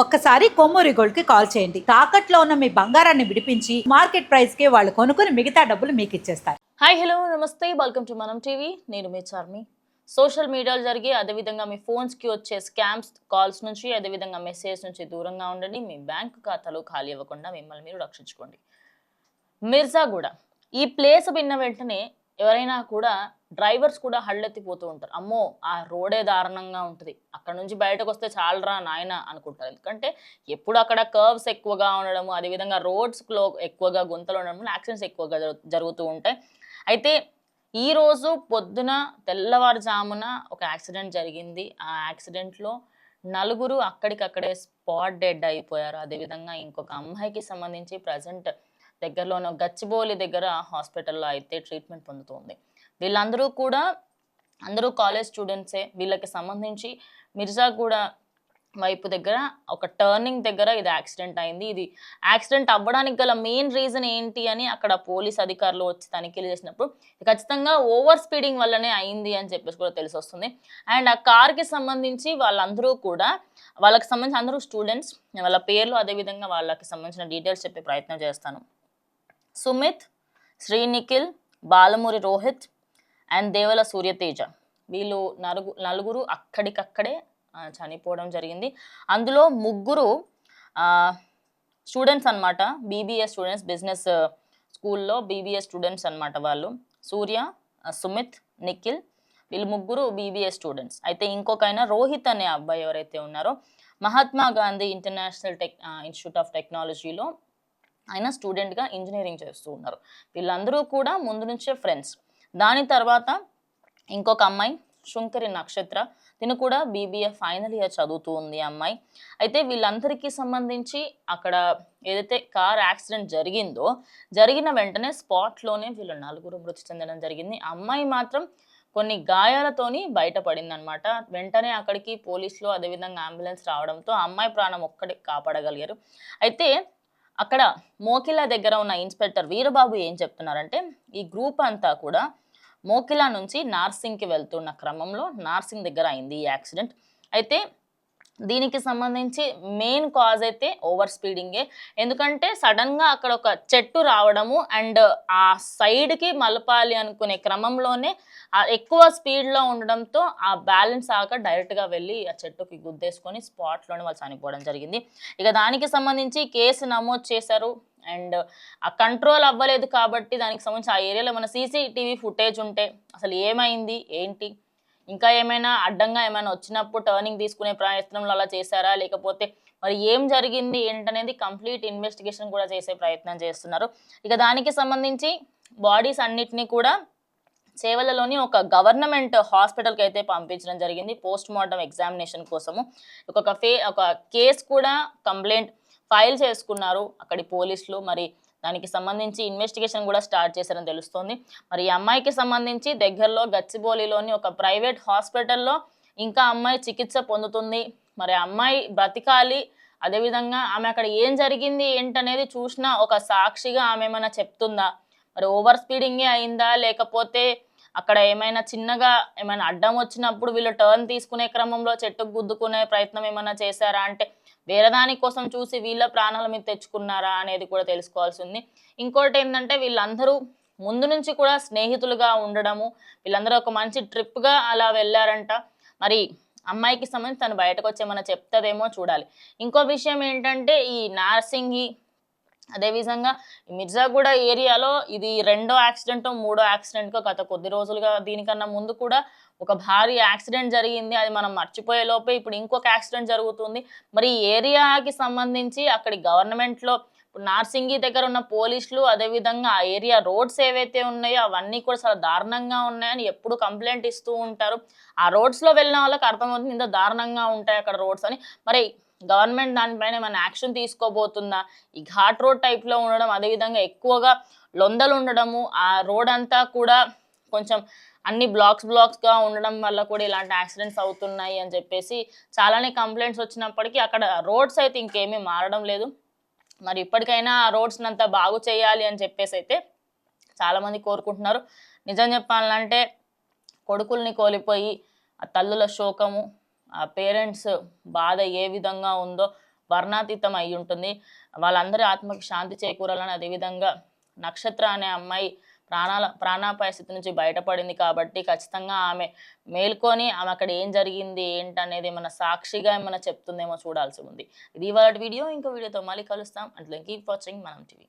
ఒక్కసారి కొమ్మూరి గోల్డ్కి కాల్ చేయండి. తాకట్లో ఉన్న మీ బంగారాన్ని విడిపించి మార్కెట్ ప్రైస్కి వాళ్ళు కొనుక్కుని మిగతా డబ్బులు మీకు ఇచ్చేస్తారు. Hi hello namaste. Welcome to Manam TV. నేను మీ చార్మి. సోషల్ మీడియాలో జరిగే అదేవిధంగా మీ ఫోన్స్కి వచ్చే స్కామ్స్ కాల్స్ నుంచి అదేవిధంగా మెసేజ్ నుంచి దూరంగా ఉండండి. మీ బ్యాంక్ ఖాతాలు ఖాళీ ఇవ్వకుండా మిమ్మల్ని మీరు రక్షించుకోండి. మిర్జాగూడ. ఈ ప్లేస్ విన్న వెంటనే ఎవరైనా కూడా డ్రైవర్స్ కూడా హళ్ళెత్తిపోతూ ఉంటారు. అమ్మో ఆ రోడే దారుణంగా ఉంటుంది. అక్కడ నుంచి బయటకు వస్తే చాలరా నాయన అనుకుంటారు. ఎందుకంటే ఎప్పుడు అక్కడ కర్వ్స్ ఎక్కువగా ఉండడము అదేవిధంగా రోడ్స్లో ఎక్కువగా గుంతలు ఉండడం యాక్సిడెంట్స్ ఎక్కువగా జరుగుతూ ఉంటాయి. అయితే ఈరోజు పొద్దున తెల్లవారుజామున ఒక యాక్సిడెంట్ జరిగింది. ఆ యాక్సిడెంట్లో నలుగురు అక్కడికక్కడే స్పాట్ డెడ్ అయిపోయారు. అదేవిధంగా ఇంకొక అమ్మాయికి సంబంధించి ప్రజెంట్ దగ్గరలో ఉన్న గచ్చిబౌలి దగ్గర హాస్పిటల్లో అయితే ట్రీట్మెంట్ పొందుతుంది. వీళ్ళందరూ కూడా అందరూ కాలేజ్ స్టూడెంట్సే. వీళ్ళకి సంబంధించి మిర్జా కూడా వైపు దగ్గర ఒక టర్నింగ్ దగ్గర ఇది యాక్సిడెంట్ అయింది. ఇది యాక్సిడెంట్ అవ్వడానికి గల మెయిన్ రీజన్ ఏంటి అని అక్కడ పోలీస్ అధికారులు వచ్చి తనిఖీలు చేసినప్పుడు ఖచ్చితంగా ఓవర్ స్పీడింగ్ వల్లనే అయింది అని చెప్పేసి కూడా తెలిసి వస్తుంది అండ్ ఆ కార్కి సంబంధించి వాళ్ళందరూ కూడా వాళ్ళకి సంబంధించి అందరూ స్టూడెంట్స్ వాళ్ళ పేర్లు అదేవిధంగా వాళ్ళకి సంబంధించిన డీటెయిల్స్ చెప్పే ప్రయత్నం చేస్తాను. సుమిత్ శ్రీ నిఖిల్ బాలమూరి రోహిత్ అండ్ దేవల సూర్యతేజ. వీళ్ళు నలుగు నలుగురు అక్కడికక్కడే చనిపోవడం జరిగింది. అందులో ముగ్గురు స్టూడెంట్స్ అన్నమాట. బీబీఎస్ స్టూడెంట్స్ బిజినెస్ స్కూల్లో బీబీఎస్ స్టూడెంట్స్ అన్నమాట వాళ్ళు. సూర్య సుమిత్ నిఖిల్ వీళ్ళు ముగ్గురు బీబీఎస్ స్టూడెంట్స్. అయితే ఇంకొక ఆయన రోహిత్ అనే అబ్బాయి ఎవరైతే ఉన్నారో Mahatma Gandhi international tech institute of టెక్నాలజీలో ఆయన స్టూడెంట్గా ఇంజనీరింగ్ చేస్తూ ఉన్నారు. వీళ్ళందరూ కూడా ముందు నుంచే ఫ్రెండ్స్ దాని తర్వాత ఇంకొక అమ్మాయి శుంకరి నక్షత్ర. తిను కూడా బీబీఏ ఫైనల్ ఇయర్ చదువుతూ ఉంది అమ్మాయి. అయితే వీళ్ళందరికీ సంబంధించి అక్కడ ఏదైతే కార్ యాక్సిడెంట్ జరిగిందో జరిగిన వెంటనే స్పాట్లోనే వీళ్ళు నలుగురు మృతి చెందడం జరిగింది. అమ్మాయి మాత్రం కొన్ని గాయాలతోని బయటపడింది అనమాట వెంటనే అక్కడికి పోలీసులు అదేవిధంగా అంబులెన్స్ రావడంతో అమ్మాయి ప్రాణం ఒక్కడే కాపాడగలిగారు. అయితే అక్కడ మోకిలా దగ్గర ఉన్న ఇన్స్పెక్టర్ వీరబాబు ఏం చెప్తున్నారంటే ఈ గ్రూప్ అంతా కూడా మోకిలా నుంచి నార్సింగ్కి వెళ్తున్న క్రమంలో నార్సింగ్ దగ్గర అయింది ఈ యాక్సిడెంట్. అయితే దీనికి సంబంధించి మెయిన్ కాజ్ అయితే ఓవర్ స్పీడింగే ఎందుకంటే సడన్గా అక్కడ ఒక చెట్టు రావడము అండ్ ఆ సైడ్కి మలపాలి అనుకునే క్రమంలోనే ఎక్కువ స్పీడ్లో ఉండడంతో ఆ బ్యాలెన్స్ ఆక డైరెక్ట్గా వెళ్ళి ఆ చెట్టుకి గుద్దేసుకొని స్పాట్లోనే వాళ్ళు చనిపోవడం జరిగింది. ఇక దానికి సంబంధించి కేసు నమోదు చేశారు అండ్ ఆ కంట్రోల్ అవ్వలేదు కాబట్టి దానికి సంబంధించి ఆ ఏరియాలో మన సీసీటీవీ ఫుటేజ్ ఉంటే అసలు ఏమైంది ఏంటి? ఇంకా ఏమైనా అడ్డంగా ఏమైనా వచ్చినప్పుడు టర్నింగ్ తీసుకునే ప్రయత్నంలో అలా చేశారా? లేకపోతే మరి ఏం జరిగింది? ఏంటనేది కంప్లీట్ ఇన్వెస్టిగేషన్ కూడా చేసే ప్రయత్నం చేస్తున్నారు. ఇక దానికి సంబంధించి బాడీస్ అన్నిటినీ కూడా సేవలలోని ఒక గవర్నమెంట్ హాస్పిటల్కి అయితే పంపించడం జరిగింది పోస్ట్ మార్టం ఎగ్జామినేషన్ కోసము. ఒక ఫే ఒక కేసు కూడా కంప్లైంట్ ఫైల్ చేసుకున్నారు. అక్కడి పోలీసులు మరి దానికి సంబంధించి ఇన్వెస్టిగేషన్ కూడా స్టార్ట్ చేశారని తెలుస్తోంది. మరి ఈ అమ్మాయికి సంబంధించి దగ్గరలో గచ్చిబౌలిలోని ఒక ప్రైవేట్ హాస్పిటల్లో ఇంకా అమ్మాయి చికిత్స పొందుతుంది. మరి అమ్మాయి బ్రతికాలి. అదేవిధంగా ఆమె అక్కడ ఏం జరిగింది ఏంటనేది చూసినా ఒక సాక్షిగా ఆమె ఏమైనా చెప్తుందా? మరి ఓవర్ స్పీడింగే అయిందా? లేకపోతే అక్కడ ఏమైనా చిన్నగా ఏమైనా అడ్డం వచ్చినప్పుడు వీళ్ళు టర్న్ తీసుకునే క్రమంలో చెట్టుకు గుద్దుకునే ప్రయత్నం ఏమైనా చేశారా? అంటే వేరే దాని కోసం చూసి వీళ్ళ ప్రాణాల మీద తెచ్చుకున్నారా అనేది కూడా తెలుసుకోవాల్సి ఉంది. ఇంకోటి ఏంటంటే వీళ్ళందరూ ముందు నుంచి కూడా స్నేహితులుగా ఉండడము వీళ్ళందరూ ఒక మంచి ట్రిప్గా అలా వెళ్ళారంట. మరి అమ్మాయికి సంబంధించి తను బయటకు వచ్చేమన్నా చెప్తుందేమో చూడాలి. ఇంకో విషయం ఏంటంటే ఈ నార్సింగి అదేవిధంగా మిర్జా మిర్జాగూడ ఏరియాలో ఇది రెండో యాక్సిడెంట్ మూడో యాక్సిడెంట్కో గత కొద్ది రోజులుగా దీనికన్నా ముందు కూడా ఒక భారీ యాక్సిడెంట్ జరిగింది. అది మనం మర్చిపోయే లోపే ఇప్పుడు ఇంకొక యాక్సిడెంట్ జరుగుతుంది. మరి ఈ ఏరియాకి సంబంధించి అక్కడి గవర్నమెంట్లో నార్సింగి దగ్గర ఉన్న పోలీసులు అదేవిధంగా ఆ ఏరియా రోడ్స్ ఏవైతే ఉన్నాయో అవన్నీ కూడా చాలా దారుణంగా ఉన్నాయని ఎప్పుడు కంప్లైంట్ ఇస్తూ ఉంటారు. ఆ రోడ్స్లో వెళ్ళిన వాళ్ళకి అర్థమవుతుంది ఇంత దారుణంగా ఉంటాయి అక్కడ రోడ్స్ అని. మరి గవర్నమెంట్ దానిపైన ఏమైనా యాక్షన్ తీసుకోబోతుందా? ఈ ఘాట్ రోడ్ టైప్లో ఉండడం అదేవిధంగా ఎక్కువగా లొందలు ఉండడము ఆ రోడ్ అంతా కూడా కొంచెం అన్ని బ్లాక్స్ బ్లాక్స్గా ఉండడం వల్ల కూడా ఇలాంటి యాక్సిడెంట్స్ అవుతున్నాయి అని చెప్పేసి చాలానే కంప్లైంట్స్ వచ్చినప్పటికీ అక్కడ రోడ్స్ అయితే ఇంకేమీ మారడం లేదు. మరి ఇప్పటికైనా ఆ రోడ్స్ని అంతా బాగు చేయాలి అని చెప్పేసి అయితే చాలామంది కోరుకుంటున్నారు. నిజం చెప్పాలంటే కొడుకుల్ని కోల్పోయి ఆ తల్లుల శోకము ఆ పేరెంట్స్ బాధ ఏ విధంగా ఉందో వర్ణాతీతం అయి ఉంటుంది వాళ్ళందరి ఆత్మకి శాంతి చేకూరాలని అదేవిధంగా నక్షత్ర అనే అమ్మాయి ప్రాణాల ప్రాణాపాయ స్థితి నుంచి బయటపడింది కాబట్టి ఖచ్చితంగా ఆమె మేల్కొని ఆమె అక్కడ ఏం జరిగింది ఏంటనేది ఏమైనా సాక్షిగా ఏమైనా చెప్తుందేమో చూడాల్సి ఉంది. ఇది ఇవాళ వీడియో. ఇంకో వీడియోతో మళ్ళీ కలుస్తాం. అట్లా కీప్ వాచింగ్. మనం టీవీ.